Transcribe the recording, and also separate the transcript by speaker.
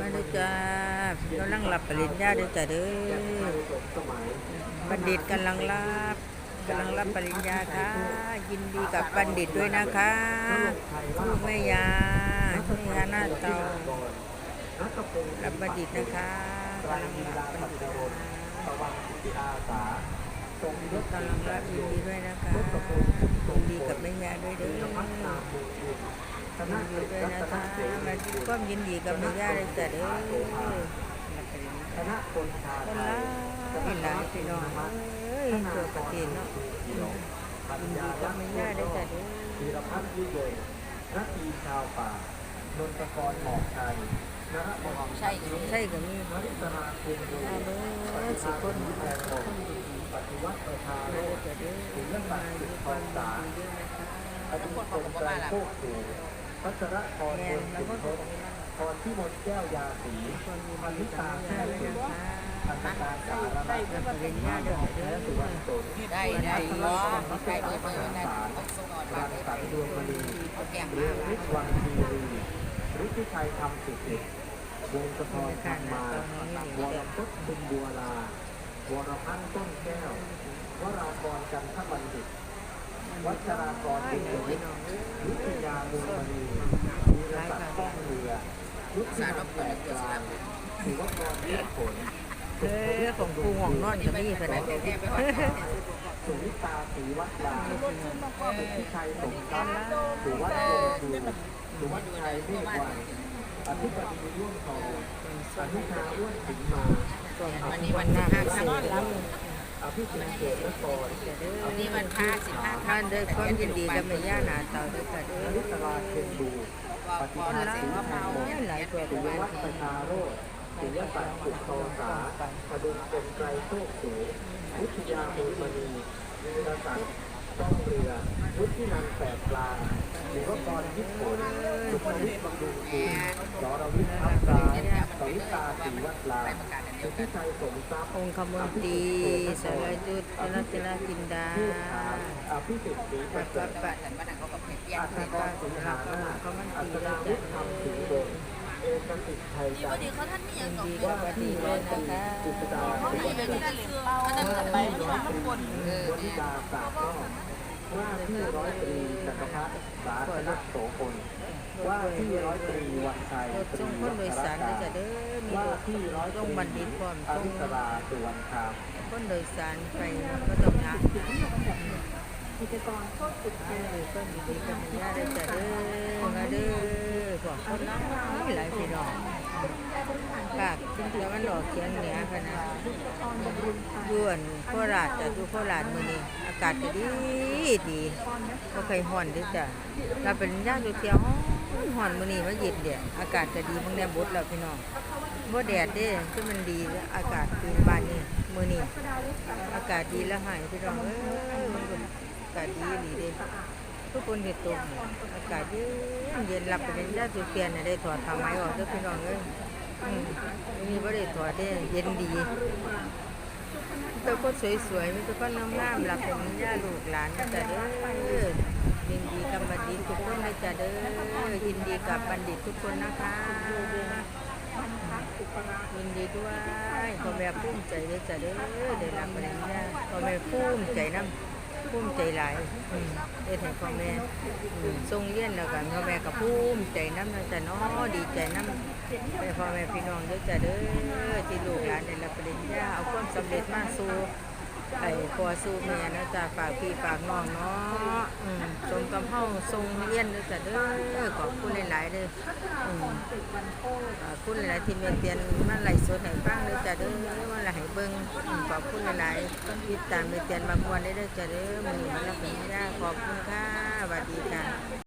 Speaker 1: มาด้วยจ้าพี่กำลังรับปริญญาด้วยจ้าเด้อบัณฑิตกำลังรับกำลังรับปริญญาค่ะ ยินดีกับบัณฑิตด้วยนะคะลูกแม่ยาแม่ยาหน้าเตารับบัณฑิตนะคะกำลังรับบัณฑิตนะคะกำลังรับยินดีด้วยนะคะยินดีกับแม่ยาด้วยเด้อ ยินดีด้วยนะคะมาความยินดีกับแม่ย่าเลยจ้ะเด้อ
Speaker 2: คณะคนชา
Speaker 1: คน
Speaker 2: ไท
Speaker 1: ละ
Speaker 2: ย
Speaker 1: หลายพี่น้องเอ้ยตัวประเทศเนาะยินดีกับแม่ย่าได้จ้ะเด้อ
Speaker 2: ธีรพัฒน์วิเยนนักปีชาวป่านนทกรหมอกชัยนรบวรใช่
Speaker 1: ใช่ก็มี
Speaker 2: นริศราคุมดู
Speaker 1: มาเด้อสิคน
Speaker 2: แทนผมปฏิวัติประชาโล
Speaker 1: มา
Speaker 2: ก
Speaker 1: จ้ะเด้อมาดูความยินดีด้วยนะคะ
Speaker 2: อดีตคนใจโคกสูง พัชรพร
Speaker 1: แม่
Speaker 2: บุญ
Speaker 1: แล้วก็
Speaker 2: พรที่มนต์แก้วยาสี
Speaker 1: ความยิน
Speaker 2: พัน
Speaker 1: ดี
Speaker 2: ธิ
Speaker 1: กับ
Speaker 2: ตา
Speaker 1: แม่
Speaker 2: แท้
Speaker 1: ย่าด้วย
Speaker 2: สุ
Speaker 1: นะคะ
Speaker 2: พันธกาสารนั
Speaker 1: รับปริญญาด้วยจ้ะเด้
Speaker 2: แท้
Speaker 1: อ
Speaker 2: สุวรรณสน
Speaker 3: ได้ได้รอได้เบอร์เบอร์นั่นต้องส่งออกมา
Speaker 2: รังสรรค์ดวงมณี
Speaker 3: เอาแกง
Speaker 2: เรื
Speaker 3: มา
Speaker 2: องฤทธิ์วังคีรีฤทธิชัยธรรมสุขิตวงศธรธรรมาวรพุทธบุญบัวลาวรพันธ์ต้นแก้ววรากรจันทบัณฑิต วัชรากรบุญยวิทย์วิทยาบุญมณีวีรศักดิ์ป้องเรือยุทธินันท์แปดกลางศิวกรเลี้ยงผล
Speaker 1: เออของปูห่วงนอนก็มีขนาดนี้
Speaker 2: สุวิตาศรีวัดดาสุทธิชัยสมทรัพย์สุวัฒน์ลงคูสุวัฒชัยเมฆวันอธิบดีร่วมทองอนุชาอ้วนสิงมา
Speaker 3: วันนี้วันที่ห้าครั้ง
Speaker 2: สิทธิ์เกษกร
Speaker 3: วันนี้วันพระสิบห้า
Speaker 1: ท่านด้วยความยินดีกับแม่ย่านาเตาด้วยจ้ะเด้
Speaker 2: อ
Speaker 1: อ
Speaker 2: นุตราเคนดูปฏิภาณ
Speaker 3: สิ
Speaker 2: สิ
Speaker 3: บ
Speaker 2: งห์
Speaker 3: เมา
Speaker 2: โม
Speaker 1: หลายตัว
Speaker 2: ปิ
Speaker 1: เป็น
Speaker 2: ย
Speaker 1: หลาย
Speaker 2: วัฒน์ประชาโรจน์ปิยศักดิ์สุขโตสาพดุงเป็นไกรโชคสูวิทยาบุญมณีวีรศักดิ์ต้องเรือวุฒินันแปดปลาศิวกรยิปผลสุภวิทย์บำรุงคูสรวิทย์ทัพปลาสวิตาศรีวัดลา สุทธิชัยสมทรัพย์
Speaker 1: องค์คมนตรีสารยุทธรัตนจินดา
Speaker 2: เทพฐานอภิสิทธิ์ศรีประเสริฐ
Speaker 3: ปัดแต่ว่าเขากับเพีย
Speaker 2: อั
Speaker 3: ง
Speaker 2: ศกรสิงหานาถอัศดาวุฒิธรรมสิงห์บนเอกสิทธิ์ไทยจันทร์
Speaker 1: ยินดีกับบัณฑิตด้วยนะคะ
Speaker 2: กิตดาสิงห์บนว่าที่ร้อยตรีวนิดาสาก้อว่าที่ร้อยตรีจักรพรรดิสาธนโสพลว่าที่ร้อยตรีวันชัย
Speaker 1: รถ
Speaker 2: ต
Speaker 1: ส่
Speaker 2: รี
Speaker 1: งค
Speaker 2: วัน
Speaker 1: โดย
Speaker 2: ร
Speaker 1: สารด้ ว่า
Speaker 2: ที่ร้อย
Speaker 1: ส่งบัณฑิตพร้อม
Speaker 2: อ
Speaker 1: ส่ง
Speaker 2: ภิสราสุวรรณคาม
Speaker 1: คนโดยสารไปก็ต้องหากิจกรโคตรสุดท้ายเลยก็ยินดีกับแม่ย่าได้จ้ะเด้อมาเด้อขอคนหลายหลายพี่น้องภาคขึ้นตะวันออกเฉียงเหนือพะนะอยวนโคราชจ้ะอยู่โคราชมื้อนี้อากาศก็ดีดีบ่เคยร้อนด้อจ้ะเราเป็นญาติอยู่เที่ยวร้อนมื้อนี้มาเย็นเด้ออากาศก็ดีเมื้อนี้บดแล้วพี่น้อง บ่แดดเด้คือมันดีแล้วอากาศคือบ้านนี้มื้อนี้อากาศดีแล้วหายพี่น้องเอ้ยอากาศดีดีเด้ทุกคนเฮ็ดตกหมอากาศเย็นเย็นหลับไปเป็นญาติเปลี่ยนน่ะได้ถอดผ้าไมออกเด้อพี่น้องเอ้ยมีบ่ได้ถอดเด้เย็นดีแต่คนสวยๆมีแต่คนงามๆหลับเป็นย่าลูกหลานนะจ๊ะเด้อยินดีกับบัณฑิตทุกคนนะจ๊ะเด้อยินดีกับบัณฑิตทุกคนนะคะ ด้วยพ่อแม่ภูมิใจเลยจ้ะเด้อได้รับปริญญาพ่อแม่ภูมิใจน้ำภูมิใจหลายอืมได้ให้พ่อแม่อืมทรงเรียนแล้วกันพ่อแม่ก็ภูมิใจน้ำนะจ๊ะเนาะดีใจน้ำไปพ่อแม่พี่น้องเด้อจ้ะเด้อที่ลูกหลานได้รับปริญญาเอาความสำเร็จมาสู่ ไอ้พอสู่แม่นะจ๊ะฝากพี่ฝากน้องเนาะอืมสมกับเฮาทรงเรียนด้อจ้ะเด้อขอบคุณหลายๆเด้ออืมขอบคุณหลายๆที่เมียเตียนมาไล่สดให้ฟังด้อจ้ะเด้อมาไล่ให้เบิ่งอืมขอบคุณหลายๆติดตามเมียนเตียนบางวันได้เด้อจ้ะเด้อมื้อนี้มารับปริญญาขอบคุณค่ะสวัสดีค่ะ